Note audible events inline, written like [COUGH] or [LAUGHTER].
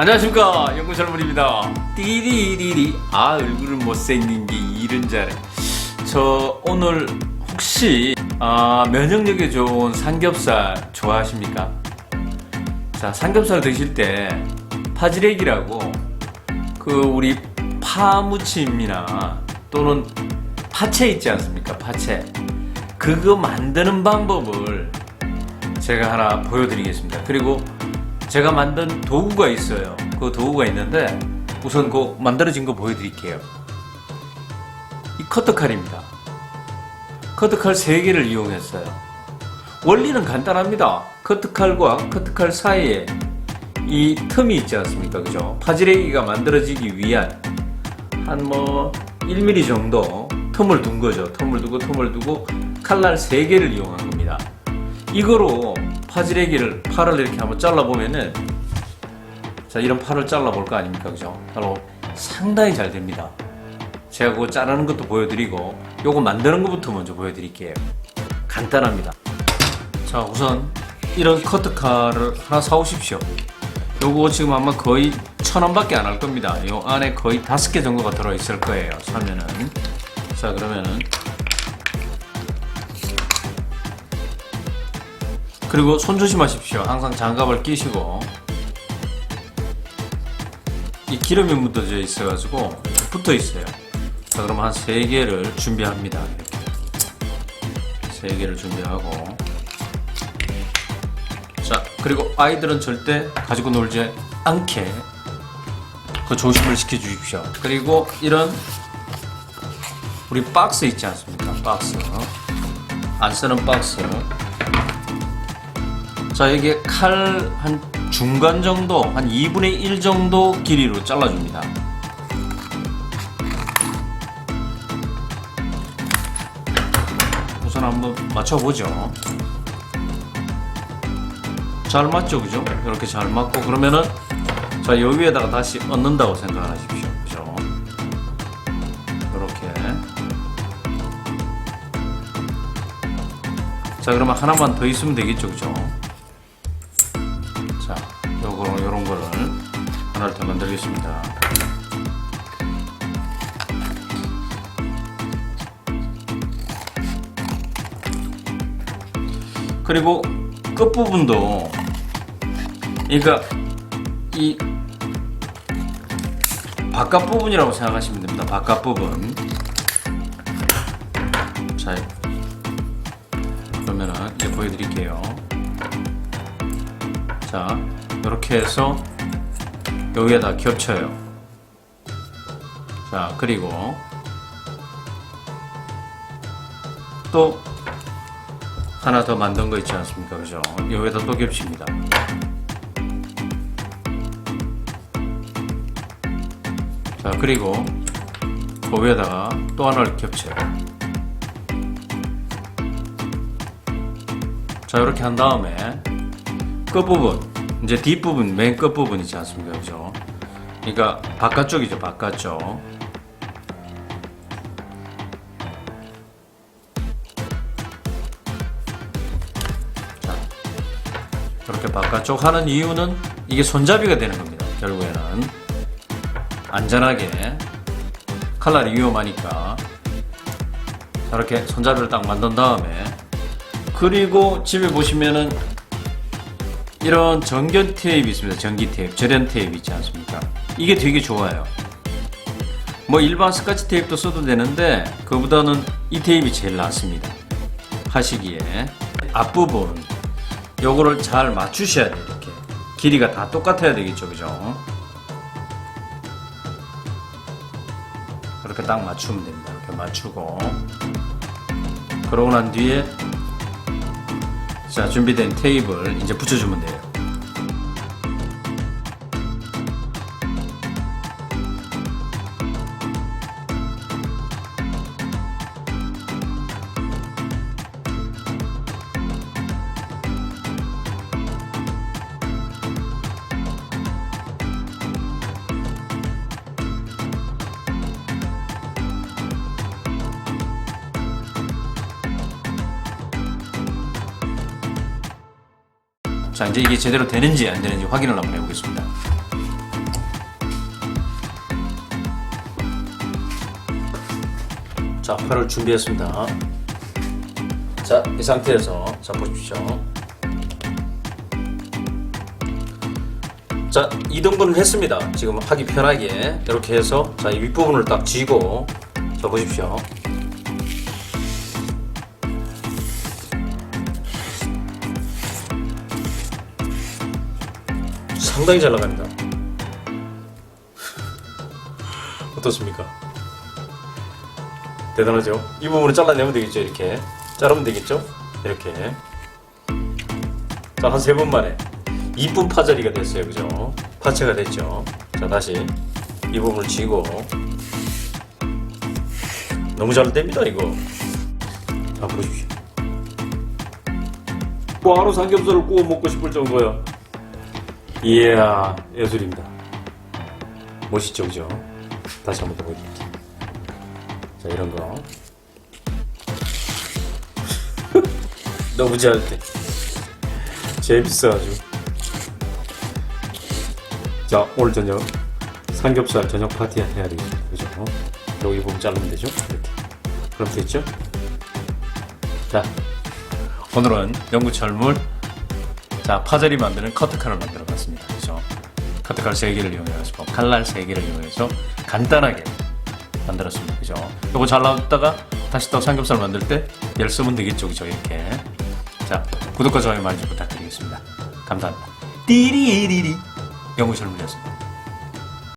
안녕하십니까 연구설물입니다. 띠리리리. 아 얼굴은 못생긴 게 이른 잘해 저 오늘 혹시 아, 면역력에 좋은 삼겹살 좋아하십니까? 자 삼겹살 드실 때 파지렉이라고 그 우리 파무침이나 또는 파채 있지 않습니까? 파채. 그거 만드는 방법을 제가 하나 보여드리겠습니다. 그리고 제가 만든 도구가 있어요. 그 도구가 있는데 우선 그 만들어진 거 보여드릴게요. 이 커터칼입니다. 커터칼 3개를 이용했어요. 원리는 간단합니다. 커터칼과 커터칼 사이에 이 틈이 있지 않습니까? 그죠? 파지레기가 만들어지기 위한 한 뭐 1mm 정도 틈을 둔 거죠. 틈을 두고 틈을 두고 칼날 3개를 이용한 겁니다. 이거로 파지레기를 팔을 이렇게 한번 잘라보면은 자 이런 팔을 잘라볼 거 아닙니까? 그죠? 바로 상당히 잘 됩니다. 제가 그거 자르는 것도 보여드리고 요거 만드는 것부터 먼저 보여드릴게요. 간단합니다. 자 우선 이런 커트칼을 하나 사오십시오. 요거 지금 아마 거의 천 원밖에 안 할 겁니다. 요 안에 거의 다섯 개 정도가 들어있을 거예요. 사면은. 자 그러면은 그리고 손 조심하십시오. 항상 장갑을 끼시고 이 기름이 묻어져 있어가지고 붙어 있어요. 자, 그럼 한세 개를 준비합니다. 이렇게 세 개를 준비하고 자 그리고 아이들은 절대 가지고 놀지 않게 그 조심을 시켜 주십시오. 그리고 이런 우리 박스 있지 않습니까? 박스 안 쓰는 박스 자, 이게 칼한 중간 정도, 한 2분의 1 정도 길이로 잘라줍니다. 우선 한번 맞춰보죠. 잘 맞죠, 그죠? 이렇게 잘 맞고, 그러면은, 자, 여 위에다가 다시 얹는다고 생각하십시오. 그죠? 이렇게. 자, 그러면 하나만 더 있으면 되겠죠, 그죠? 만들겠습니다. 그리고 끝 부분도 그러니까 이 바깥 부분이라고 생각하시면 됩니다. 바깥 부분. 자, 그러면은 이제 보여드릴게요. 자, 이렇게 해서 여기에다 겹쳐요. 자, 그리고 또 하나 더 만든 거 있지 않습니까? 그죠? 여기에다 또 겹칩니다. 자, 그리고 그 위에다가 또 하나를 겹쳐요. 자, 이렇게 한 다음에 끝부분 이제 뒷부분 맨 끝부분 있지 않습니까? 그죠? 그러니까 바깥쪽이죠 바깥쪽. 자 이렇게 바깥쪽 하는 이유는 이게 손잡이가 되는 겁니다 결국에는. 안전하게. 칼날이 위험하니까. 자, 이렇게 손잡이를 딱 만든 다음에. 그리고 집에 보시면은 이런 전견 테이프 있습니다. 전기 테이프, 절연 테이프 있지 않습니까? 이게 되게 좋아요. 뭐 일반 스카치 테이프도 써도 되는데 그보다는 이 테이프가 제일 낫습니다. 하시기에 앞부분 요거를 잘 맞추셔야 돼요. 이렇게 길이가 다 똑같아야 되겠죠, 그죠? 그렇게 딱 맞추면 됩니다. 이렇게 맞추고 그러고 난 뒤에 자 준비된 테이블 이제 붙여주면 돼요. 자 이제 이게 제대로 되는지 안 되는지 확인을 한번 해보겠습니다. 자 파를 준비했습니다. 자 이 상태에서 자 보십시오. 자 이등분을 했습니다. 지금 하기 편하게 이렇게 해서 자 윗부분을 딱 쥐고 자 보십시오. 상당히 잘 나갑니다. 어떻습니까? 대단하죠? 이 부분을 잘라내면 되겠죠, 이렇게. 자르면 되겠죠? 이렇게. 자, 한 세 번 만에. 이쁜 파자리가 됐어요, 그죠? 파채가 됐죠? 자, 다시. 이 부분을 쥐고. 너무 잘 됩니다, 이거. 자, 보십시오. 바로 삼겹살을 구워 먹고 싶을 정도야. 이야, 예술입니다. 멋있죠, 그죠? 다시 한번더 보여드릴게요. 자, 이런 거. [LAUGHS] 너무 잘돼. 재밌어 아주. 자, 오늘 저녁 삼겹살 저녁 파티 해야 되겠죠, 그죠? 여기 보면 자르면 되죠, 이렇게. 그럼 됐죠? 자, 오늘은 영구철물 자 파절이 만드는 커트칼을 만들어 봤습니다. 그죠? 커트칼 3개를 이용해서 칼날 3개를 이용해서 간단하게 만들었습니다. 그죠? 요거 잘 나왔다가 다시 또 삼겹살 만들 때 열 쓰면 되겠죠. 그죠? 이렇게. 자, 구독과 좋아요 많이 좀 부탁드리겠습니다. 감사합니다. 띠리리리 영구철물이었습니다.